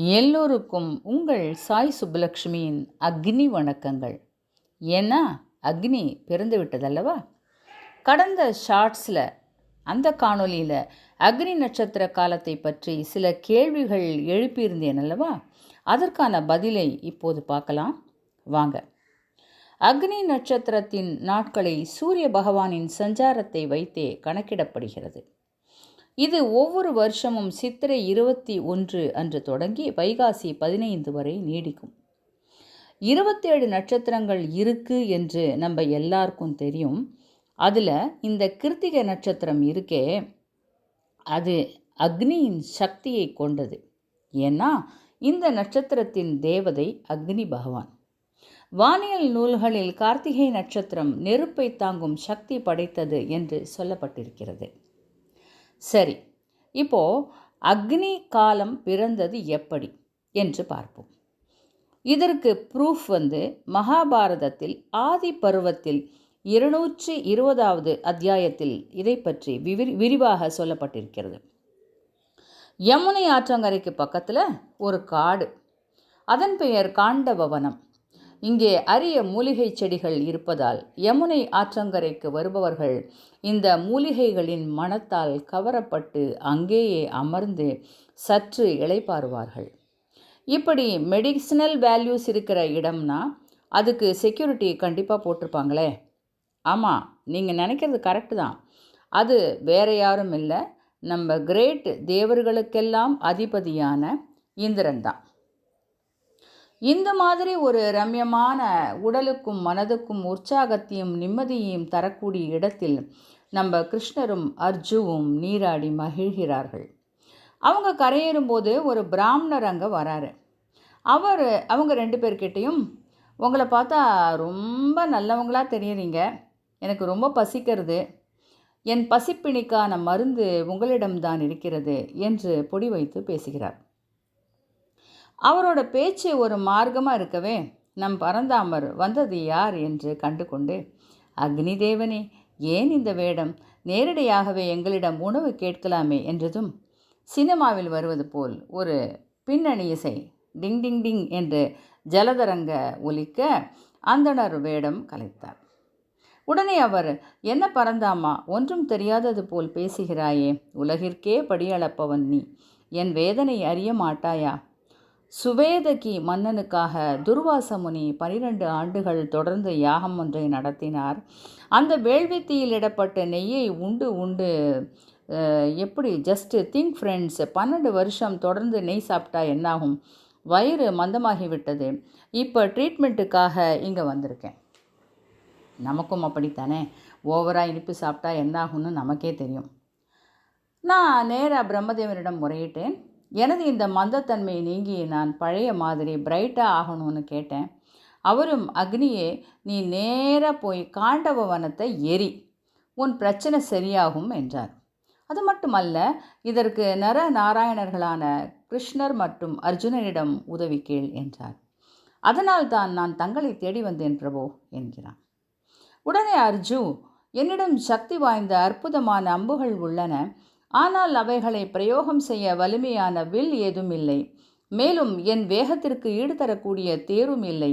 எல்லோருக்கும் உங்கள் சாய் சுப்புலக்ஷ்மியின் அக்னி வணக்கங்கள். ஏன்னா அக்னி பிறந்து விட்டதல்லவா? கடந்த ஷார்ட்ஸில் அந்த காணொலியில் அக்னி நட்சத்திர காலத்தை பற்றி சில கேள்விகள் எழுப்பியிருந்தேன் அல்லவா அதற்கான பதிலை இப்போது பார்க்கலாம். வாங்க. அக்னி நட்சத்திரத்தின் நாட்களை சூரிய பகவானின் சஞ்சாரத்தை வைத்தே கணக்கிடப்படுகிறது. இது ஒவ்வொரு வருஷமும் சித்திரை இருபத்தி ஒன்று அன்று தொடங்கி வைகாசி பதினைந்து வரை நீடிக்கும். இருபத்தேழு நட்சத்திரங்கள் இருக்கு என்று நம்ம எல்லாருக்கும் தெரியும். அதில் இந்த கிருத்திகை நட்சத்திரம் இருக்கே அது அக்னியின் சக்தியை கொண்டது. ஏன்னா இந்த நட்சத்திரத்தின் தேவதை அக்னி பகவான். வானியல் நூல்களில் கார்த்திகை நட்சத்திரம் நெருப்பை தாங்கும் சக்தி படைத்தது என்று சொல்லப்பட்டிருக்கிறது. சரி இப்போது அக்னி காலம் பிறந்தது எப்படி என்று பார்ப்போம். இதற்கு ப்ரூஃப் வந்து மகாபாரதத்தில் ஆதி பருவத்தில் இருநூற்றி இருபதாவது அத்தியாயத்தில் இதை பற்றி விரி விரிவாக சொல்லப்பட்டிருக்கிறது. யமுனை ஆற்றங்கரைக்கு பக்கத்தில் ஒரு காடு. அதன் பெயர் காண்டபவனம் இங்கே அரிய மூலிகை செடிகள் இருப்பதால் யமுனை ஆற்றங்கரைக்கு வருபவர்கள் இந்த மூலிகைகளின் மனத்தால் கவரப்பட்டு அங்கேயே அமர்ந்து சற்று இளைப்பாறுவார்கள். இப்படி மெடிசினல் வேல்யூஸ் இருக்கிற இடம்னா அதுக்கு செக்யூரிட்டி கண்டிப்பாக போட்டிருப்பாங்களே. ஆமாம் நீங்கள் நினைக்கிறது கரெக்டு தான். அது வேற யாரும் இல்லை. நம்ம கிரேட் தேவர்களுக்கெல்லாம் அதிபதியான இந்திரன் தான். இந்த மாதிரி ஒரு ரம்யமான உடலுக்கும் மனதுக்கும் உற்சாகத்தையும் நிம்மதியையும் தரக்கூடிய இடத்தில் நம்ம கிருஷ்ணரும் அர்ஜுவும் நீராடி மகிழ்கிறார்கள். அவங்க கரையேறும்போது ஒரு பிராமணர் அங்கே வராரு. அவர் அவங்க ரெண்டு பேர்கிட்டையும் உங்களை பார்த்தா ரொம்ப நல்லவங்களாக தெரியுறீங்க. எனக்கு ரொம்ப பசிக்கிறது. என் பசிப்பிணிக்கான மருந்து உங்களிடம்தான் இருக்கிறது என்று பொடி வைத்து பேசுகிறார். அவரோட பேச்சு ஒரு மார்க்கமாக இருக்கவே நம் பரந்தாமர் வந்தது யார் என்று கண்டு கொண்டு அக்னி தேவனே ஏன் இந்த வேடம்? நேரடியாகவே எங்களிடம் உணவு கேட்கலாமே என்றதும் சினிமாவில் வருவது போல் ஒரு பின்னணி இசை டிங் டிங் டிங் என்று ஜலதரங்க ஒலிக்க அந்தணர் வேடம் கலைத்தார். உடனே அவர் என்ன பரந்தாமா ஒன்றும் தெரியாதது போல் பேசுகிறாயே உலகிற்கே படியளப்பவன் நீ என் வேதனை அறிய மாட்டாயா? சுவேதகி மன்னனுக்காக துர்வாச முனி பனிரெண்டு ஆண்டுகள் தொடர்ந்து யாகம் ஒன்றை நடத்தினார். அந்த வேள்வித்தீயில் இடப்பட்ட நெய்யை உண்டு உண்டு எப்படி ஜஸ்ட்டு திங்க் ஃப்ரெண்ட்ஸ் பன்னெண்டு வருஷம் தொடர்ந்து நெய் சாப்பிட்டா என்னாகும்? வயிறு மந்தமாகிவிட்டது. இப்போ ட்ரீட்மெண்ட்டுக்காக இங்கே வந்திருக்கேன். நமக்கும் அப்படித்தானே? ஓவராக இனிப்பு சாப்பிட்டா என்னாகும்னு நமக்கே தெரியும். நான் நேராக பிரம்மதேவனிடம் முறையிட்டேன். எனது இந்த மந்தத்தன்மை நீங்கி நான் பழைய மாதிரி பிரைட்டாக ஆகணும்னு கேட்டேன். அவரும் அக்னியே நீ நேராக போய் காண்டவ வனத்தை எரி உன் பிரச்சனை சரியாகும் என்றார். அது மட்டுமல்ல இதற்கு நர நாராயணர்களான கிருஷ்ணர் மற்றும் அர்ஜுனனிடம் உதவி கேள் என்றார். அதனால் தான் நான் தங்களை தேடி வந்தேன் பிரபு என்கிறான் உடனே அர்ஜு என்னிடம் சக்தி வாய்ந்த அற்புதமான அம்புகள் உள்ளன. ஆனால் அவைகளை பிரயோகம் செய்ய வலிமையான வில் ஏதும் இல்லை மேலும் என் வேகத்திற்கு ஈடு தரக்கூடிய தேரும் இல்லை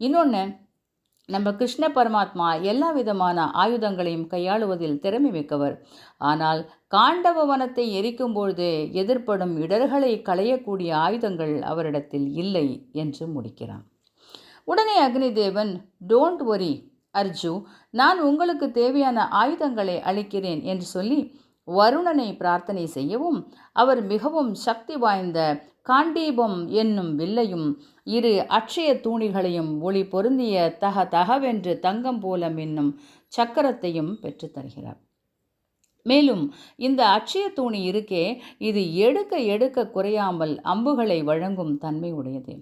இன்னொன்று நம்ம கிருஷ்ண பரமாத்மா எல்லா விதமான ஆயுதங்களையும் கையாளுவதில் திறமை மிக்கவர். ஆனால் காண்டவ வனத்தை எரிக்கும்பொழுது எதிர்ப்படும் இடர்களை களையக்கூடிய ஆயுதங்கள் அவரிடத்தில் இல்லை என்று முடிக்கிறான். உடனே அக்னிதேவன் டோன்ட் ஒரி அர்ஜு நான் உங்களுக்கு தேவையான ஆயுதங்களை அளிக்கிறேன் என்று சொல்லி வருணனை பிரார்த்தனை செய்யவும் அவர் மிகவும் சக்தி வாய்ந்த காண்டீபம் என்னும் வில்லையும் இரு அட்சய தூணிகளையும் ஒளி பொருந்திய தக தகவென்று தங்கம் போல மின்னும் சக்கரத்தையும் பெற்றுத்தருகிறார் மேலும் இந்த அட்சய தூணி இருக்கே இது எடுக்க எடுக்க குறையாமல் அம்புகளை வழங்கும் தன்மை உடையது.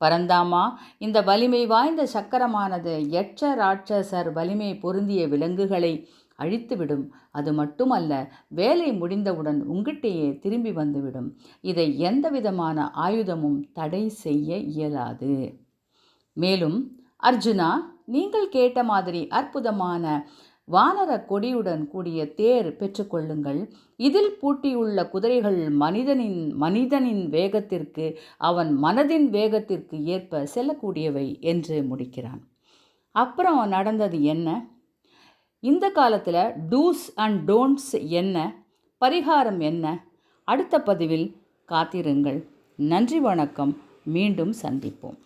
பரந்தாமா இந்த வலிமை வாய்ந்த சக்கரமானது எச்ச ராட்சசர் வலிமை பொருந்திய விலங்குகளை அழித்துவிடும். அது மட்டுமல்ல வேலை முடிந்தவுடன் உங்கிட்டேயே திரும்பி வந்துவிடும். இதை எந்த விதமான ஆயுதமும் தடை செய்ய இயலாது. மேலும் அர்ஜுனா நீங்கள் கேட்ட மாதிரி அற்புதமான வானர கொடியுடன் கூடிய தேர் பெற்றுக்கொள்ளுங்கள் இதில் பூட்டியுள்ள குதிரைகள் மனிதனின் மனிதனின் வேகத்திற்கு அவன் மனதின் வேகத்திற்கு ஏற்ப செல்லக்கூடியவை என்று முடிக்கிறான். அப்புறம் நடந்தது என்ன? இந்த காலத்தில் டூஸ் அண்ட் டோன்ட்ஸ் என்ன? பரிகாரம் என்ன? அடுத்த பதிவில் காத்திருங்கள். நன்றி வணக்கம். மீண்டும் சந்திப்போம்.